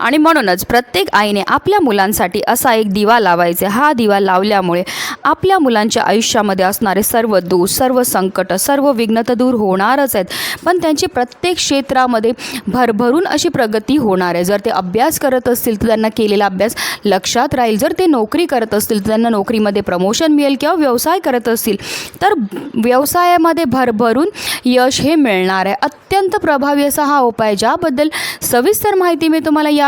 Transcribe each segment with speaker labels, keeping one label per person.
Speaker 1: आणि म्हणूनच प्रत्येक आईने आपल्या मुलांसाठी असा एक दिवा लावायचे हा दिवा लावल्यामुळे आपल्या मुलांच्या आयुष्यामध्ये असणारे सर्व दोष सर्व संकट सर्व विघ्न तर दूर होणारच आहेत. पण त्यांची प्रत्येक क्षेत्रामध्ये भरभरून अशी प्रगती होणार आहे. जर ते अभ्यास करत असतील तर त्यांना केलेला अभ्यास लक्षात राहील. जर ते नोकरी करत असतील तर त्यांना नोकरीमध्ये प्रमोशन मिळेल किंवा व्यवसाय करत असतील तर व्यवसायामध्ये भरभरून यश हे मिळणार आहे. अत्यंत प्रभावी असा हा उपाय ज्याबद्दल सविस्तर माहिती मी तुम्हाला या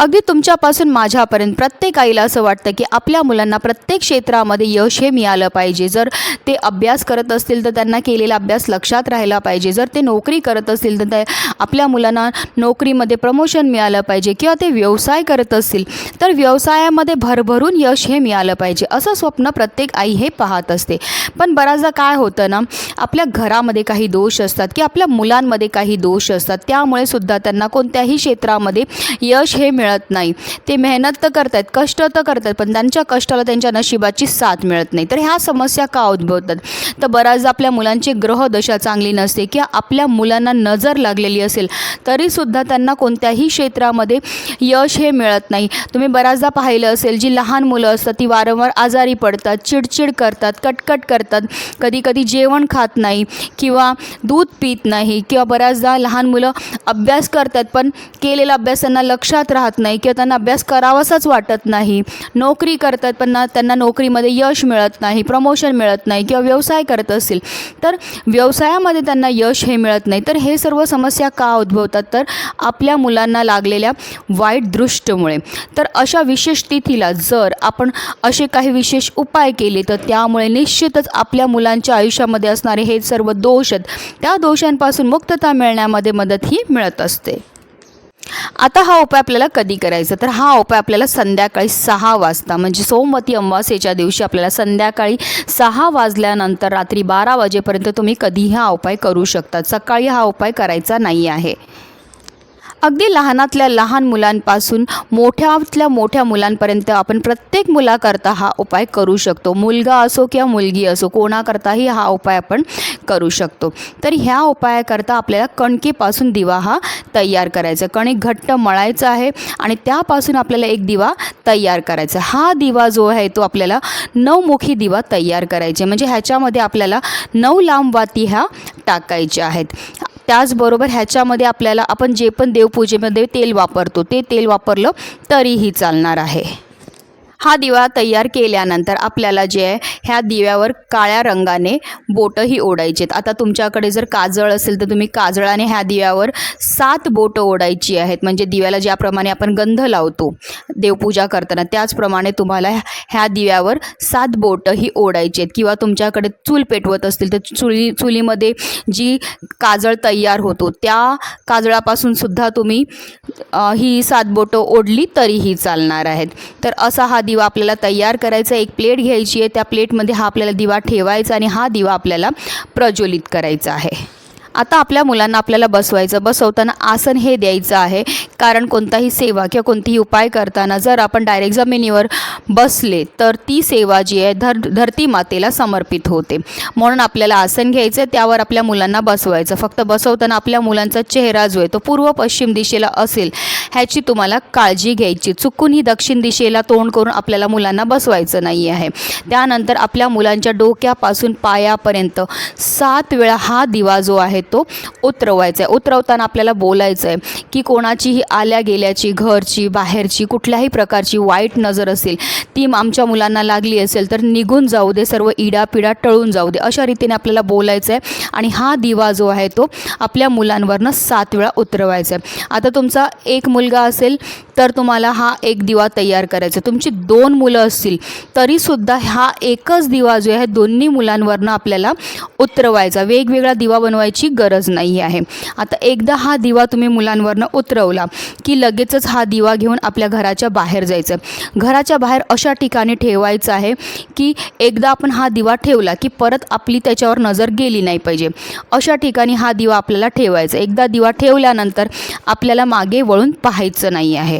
Speaker 1: अगदी तुमच्यापासून माझ्यापर्यंत प्रत्येक आईला असं वाटतं की आपल्या मुलांना प्रत्येक क्षेत्रामध्ये यश हे मिळालं पाहिजे. जर ते अभ्यास करत असतील तर त्यांना केलेला अभ्यास लक्षात राहिला पाहिजे. जर ते नोकरी करत असतील तर त्या आपल्या मुलांना नोकरीमध्ये प्रमोशन मिळालं पाहिजे किंवा ते व्यवसाय करत असतील तर व्यवसायामध्ये भरभरून यश हे मिळालं पाहिजे. असं स्वप्न प्रत्येक आई हे पाहत असते. पण बऱ्याचदा काय होतं ना आपल्या घरामध्ये काही दोष असतात की आपल्या मुलांमध्ये काही दोष असतात. त्यामुळे सुद्धा त्यांना कोणत्याही क्षेत्रामध्ये यश हे मिळत नाही. ते मेहनत तर करतात कष्ट तर करतात पण त्यांच्या कष्टाला त्यांच्या नशिबाची साथ मिळत नाही. तर ह्या समस्या का उद्भवतात? तर बऱ्याचदा आपल्या मुलांची ग्रहदशा चांगली नसते किंवा आपल्या मुलांना नजर लागलेली असेल तरीसुद्धा त्यांना कोणत्याही क्षेत्रामध्ये यश हे मिळत नाही. तुम्ही बऱ्याचदा पाहिलं असेल जी लहान मुलं असतात ती वारंवार आजारी पडतात चिडचिड करतात कटकट करतात. कधी कधी जेवण खात नाही किंवा दूध पित नाही किंवा बऱ्याचदा लहान मुलं अभ्यास करतात पण केलेला अभ्यास त्यांना लक्षात राहत नाही किंवा त्यांना अभ्यास करावासाच वाटत नाही. नोकरी करतात पण ना त्यांना नोकरीमध्ये यश मिळत नाही प्रमोशन मिळत नाही किंवा व्यवसाय करत असतील. तर व्यवसायामध्ये त्यांना यश हे मिळत नाही. तर हे सर्व समस्या का उद्भवतात? तर आपल्या मुलांना लागलेल्या वाईट दृष्टीमुळे. तर अशा विशेष तिथीला जर आपण असे काही विशेष उपाय केले तर त्यामुळे निश्चितच आपल्या मुलांच्या आयुष्यामध्ये असणारे हे सर्व दोष आहेत. त्या दोषांपासून मुक्तता मिळण्यामध्ये मदत ही मिळत असते. आता हा उपाय आपल्याला कधी करायचा? तर हा उपाय आपल्याला संध्याकाळी सहा वाजता म्हणजे सोमवती अमावास्येच्या दिवशी आपल्याला संध्याकाळी सहा वाजल्यानंतर रात्री बारा वाजेपर्यंत तुम्ही कधीही हा उपाय करू शकता. सकाळी हा उपाय करायचा नाही आहे. अगदी लहानातल्या लहान मुलांपासून मोठ्यातल्या मोठ्या मुलांपर्यंत आपण प्रत्येक मुलाकरता हा उपाय करू शकतो. मुलगा असो किंवा मुलगी असो कोणाकरताही हा उपाय आपण करू शकतो. तर ह्या उपायाकरता आपल्याला कणकेपासून दिवा हा तयार करायचा. कणिक घट्ट मळायचा आहे आणि त्यापासून आपल्याला एक दिवा तयार करायचा. हा दिवा जो आहे तो आपल्याला नऊमुखी दिवा तयार करायचे. म्हणजे ह्याच्यामध्ये आपल्याला नऊ लांब वाती ह्या टाकायच्या आहेत. त्याचबरोबर ह्याच्यामध्ये आपल्याला आपण जे पण देवपूजेमध्ये तेल वापरतो ते तेल वापरलं तरीही चालणार आहे. हा दिवा तयार केल्यानंतर आपल्याला जे आहे ह्या दिव्यावर काळ्या रंगाने बोटंही ओढायची आहेत. आता तुमच्याकडे जर काजळ असेल तर तुम्ही काजळाने ह्या दिव्यावर सात बोटं ओढायची आहेत. म्हणजे दिव्याला ज्याप्रमाणे आपण गंध लावतो देवपूजा करताना त्याचप्रमाणे तुम्हाला ह्या दिव्यावर सात बोटंही ओढायची आहेत. किंवा तुमच्याकडे चूल पेटवत असतील तर चुली चुलीमध्ये जी काजळ तयार होतो त्या काजळापासून सुद्धा तुम्ही ही सात बोटं ओढली तरीही चालणार आहेत. तर असा हा दिवा आपल्याला तयार करायचा एक प्लेट घ्यायची आहे. त्या प्लेटमध्ये हा आपल्याला दिवा ठेवायचा आणि हा दिवा आपल्याला प्रज्वलित करायचा आहे. आता आपल्या मुलांना आपल्याला बसवायचं बसवताना आसन हे द्यायचं आहे. कारण कोणताही सेवा किंवा कोणतीही उपाय करताना जर आपण डायरेक्ट जमिनीवर बसले तर ती सेवा जी आहे धर धरती मातेला समर्पित होते. म्हणून आपल्याला आसन घ्यायचं त्यावर आपल्या मुलांना बसवायचं. फक्त बसवताना आपल्या मुलांचा चेहरा जो आहे तो पूर्व पश्चिम दिशेला असेल ह्याची तुम्हाला काळजी घ्यायची. चुकून ही दक्षिण दिशेला तोंड करून आपल्याला मुलांना बसवायचं नाही आहे. त्यानंतर आपल्या मुलांच्या डोक्यापासून पायापर्यंत सात वेळा हा दिवा जो आहे तो उतरवायचा आहे उतरवताना आपल्याला बोलायचं आहे की कोणाचीही आल्या गेल्याची घरची बाहेरची कुठल्याही प्रकारची वाईट नजर असेल ती आमच्या मुलांना लागली असेल तर निघून जाऊ दे सर्व इडापिडा टळून जाऊ दे. अशा रीतीने आपल्याला बोलायचं आहे आणि हा दिवा जो आहे तो आपल्या मुलांवरनं सात वेळा उतरवायचा आहे आता तुमचा एक मुलगा असेल तर तुम्हाला हा एक दिवा तयार करायचा आहे. तुमची दोन मुलं असतील तरीसुद्धा हा एकच दिवा जो आहे दोन्ही मुलांवरनं आपल्याला उतरवायचा. वेगवेगळा दिवा बनवायची गरज नाही आहे. आता एकदा हा दिवा तुम्ही मुलांवरनं उतरवला की लगेचच हा दिवा घेऊन आपल्या घराच्या बाहेर जायचं. घराच्या बाहेर अशा ठिकाणी ठेवायचं आहे की एकदा आपण हा दिवा ठेवला की परत आपली त्याच्यावर नजर गेली नाही पाहिजे. अशा ठिकाणी हा दिवा आपल्याला ठेवायचा. एकदा दिवा ठेवल्यानंतर आपल्याला मागे वळून पाहायचं नाही आहे.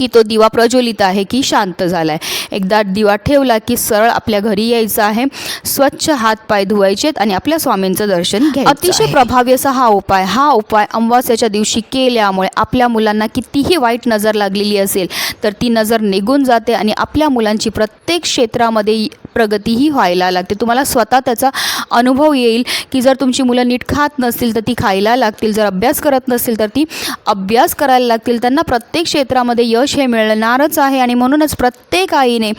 Speaker 1: की तो दिवा प्रज्वलित आहे की शांत झाला आहे एकदा दिवा ठेवला की सरळ आपल्या घरी यायचं आहे. स्वच्छ हात पाय धुवायचेत आणि आपल्या स्वामींचं दर्शन घ्यायचं अतिशय प्रभावी असा हा उपाय. हा उपाय अमावास्याच्या दिवशी केल्यामुळे आपल्या मुलांना कितीही वाईट नजर लागलेली असेल तर ती नजर निघून जाते आणि आपल्या मुलांची प्रत्येक क्षेत्रामध्ये प्रगतीही व्हायला लागते. तुम्हाला स्वतः त्याचा अनुभव येईल की जर तुमची मुलं नीट खात नसतील तर ती खायला लागतील. जर अभ्यास करत नसतील तर ती अभ्यास करायला लागतील. त्यांना प्रत्येक क्षेत्रामध्ये यश हे मिळणारच आहे आणि म्हणूनच प्रत्येक आईने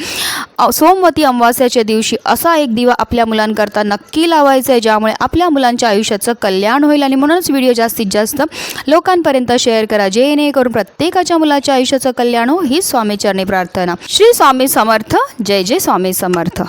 Speaker 1: सोमवती अमावास्याच्या दिवशी असा एक दिवा आपल्या मुलांकरता नक्की लावायचा आहे ज्यामुळे आपल्या मुलांच्या आयुष्याचं कल्याण होईल. आणि म्हणूनच व्हिडिओ जास्तीत जास्त लोकांपर्यंत शेअर करा जेणेकरून प्रत्येकाच्या मुलाच्या आयुष्याचं कल्याण हो ही स्वामीचरणी प्रार्थना. श्री स्वामी समर्थ. जय जय स्वामी समर्थ.